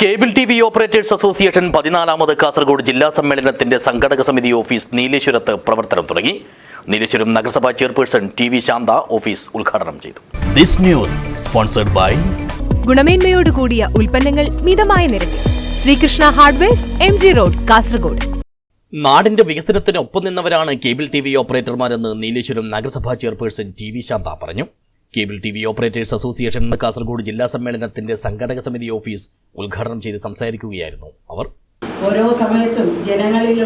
Cable T V operators association പതിനാലാമത് Kasaragod ജില്ലാ സമ്മേളനത്തിന്റെ സംഘടക സമിതി ഓഫീസ് നീലേശ്വരത്ത് പ്രവർത്തനം തുടങ്ങി. നീലേശ്വരം നഗരസഭാ chairperson T V Shantha office ഉദ്ഘാടനം ചെയ്തു. ദിസ് ന്യൂസ് സ്പോൺസർഡ് ബൈ ഗുണമേന്മയോട് കൂടിയ ഉൽപ്പന്നങ്ങൾ മിതമായ നിരക്കിൽ. Sreekrishna hardwares M G road Kasaragod. നാടിന്റെ വികസനത്തിന് ഒപ്പം നിന്നവരാണ് കേബിൾ ടി വി ഓപ്പറേറ്റർമാരെന്ന് നീലേശ്വരം നഗരസഭാ ചെയർപേഴ്സൺ ടി വി ശാന്ത പറഞ്ഞു. Cable T V operators association എന്ന കാസർഗോഡ് ജില്ലാ സമ്മേളനത്തിന്റെ സംഘടക സമിതി ഓഫീസ് ഉദ്ഘാടനം ചെയ്ത് സംസാരിക്കുകയായിരുന്നു അവർ. ഓരോ സമയത്തും ജനങ്ങളിൽ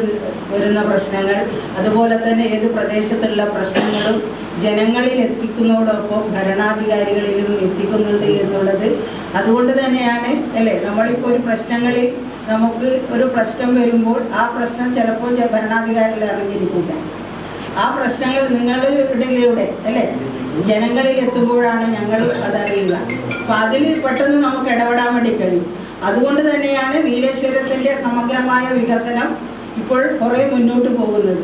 വരുന്ന പ്രശ്നങ്ങൾ അതുപോലെ തന്നെ ഏത് പ്രദേശത്തുള്ള പ്രശ്നങ്ങളും ജനങ്ങളിൽ എത്തിക്കുന്നതോടൊപ്പം ഭരണാധികാരികളിലും എത്തിക്കുന്നുണ്ട് എന്നുള്ളത്. അതുകൊണ്ട് തന്നെയാണ് അല്ലേ? നമ്മളിപ്പോൾ ഒരു പ്രശ്നങ്ങളിൽ നമുക്ക് ഒരു പ്രശ്നം വരുമ്പോൾ ആ പ്രശ്നം ചിലപ്പോൾ ഭരണാധികാരികൾ അറിഞ്ഞിരിക്കില്ല. ആ പ്രശ്നങ്ങൾ നിങ്ങളിടയിലൂടെ അല്ലേ? ജനങ്ങളിൽ എത്തുമ്പോഴാണ് ഞങ്ങൾ അതറിയുക അപ്പൊ അതിൽ പെട്ടെന്ന് നമുക്ക് ഇടപെടാൻ വേണ്ടി കഴിയും. അതുകൊണ്ട് തന്നെയാണ് നീലേശ്വരത്തിന്റെ സമഗ്രമായ വികസനം ഇപ്പോൾ കുറെ മുന്നോട്ട് പോകുന്നത്.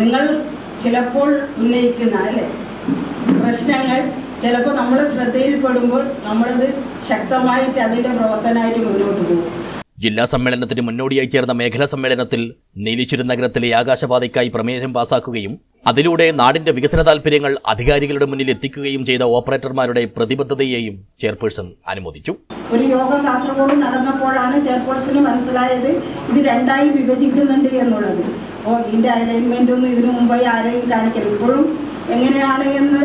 നിങ്ങൾ ചിലപ്പോൾ ഉന്നയിക്കുന്ന അല്ലേ? പ്രശ്നങ്ങൾ ചിലപ്പോൾ നമ്മൾ ശ്രദ്ധയിൽപ്പെടുമ്പോൾ നമ്മളത് ശക്തമായിട്ട് അതിന്റെ പ്രവർത്തനമായിട്ട് മുന്നോട്ട് പോകും. ജില്ലാ സമ്മേളനത്തിന് മുന്നോടിയായി ചേർന്ന മേഖലാ സമ്മേളനത്തിൽ നീലിച്ചുരു നഗരത്തിലെ ആകാശപാതയ്ക്കായി പ്രമേയം പാസാക്കുകയും അതിലൂടെ നാടിന്റെ വികസന താൽപര്യങ്ങൾ അധികാരികളുടെ മുന്നിൽ എത്തിക്കുകയും ചെയ്ത ഓപ്പറേറ്റർമാരുടെ പ്രതിബദ്ധതയെയും ചെയർപേഴ്സൺ അനുമോദിച്ചു. ഒരു യോഗം കാസർഗോഡ് നടന്നപ്പോഴാണ് ചെയർപേഴ്സന് മനസ്സിലായത് ഇത് രണ്ടായി വിഭജിക്കുന്നുണ്ട് എന്നുള്ളത്. ഓ ഇതിന്റെ അലൈൻമെന്റ് ഒന്നും ഇതിനു മുമ്പായി ആരെയും കാണിക്കരുത്. ഇപ്പോഴും എങ്ങനെയാണ് എന്ന്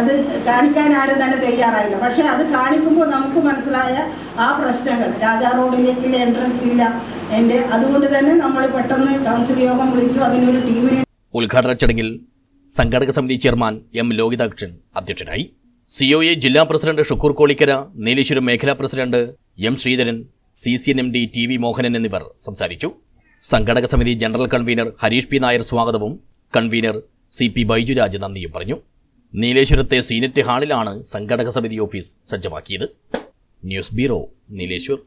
അത് കാണിക്കാൻ ആരും തന്നെ തയ്യാറായില്ല. പക്ഷെ അത് കാണിക്കുമ്പോൾ നമുക്ക് മനസ്സിലായ ആ പ്രശ്നങ്ങൾ. രാജാ റോഡിലേക്കുള്ള എൻട്രൻസ് ഇല്ല. എന്റെ അതുകൊണ്ട് തന്നെ നമ്മൾ പെട്ടെന്ന് കൗൺസിൽ യോഗം വിളിച്ചു. അതിനൊരു ടീമിനെ ഉദ്ഘാടന ചടങ്ങിൽ സംഘാടക സമിതി ചെയർമാൻ എം ലോകിതാക്ഷൻ അധ്യക്ഷനായി. സി ഒ എ ജില്ലാ പ്രസിഡന്റ് ഷുക്കൂർ കോളിക്കര നീലേശ്വരം മേഖലാ president M Sreedharan C C N M D T V Mohanan എന്നിവർ സംസാരിച്ചു. സംഘാടക സമിതി general convener Harish P Nair സ്വാഗതവും കൺവീനർ സി പി ബൈജുരാജ് നന്ദിയും പറഞ്ഞു. നീലേശ്വരത്തെ സീനറ്റ് ഹാളിലാണ് സംഘടക സമിതി ഓഫീസ് സജ്ജമാക്കിയത്. News bureau Nileshwar.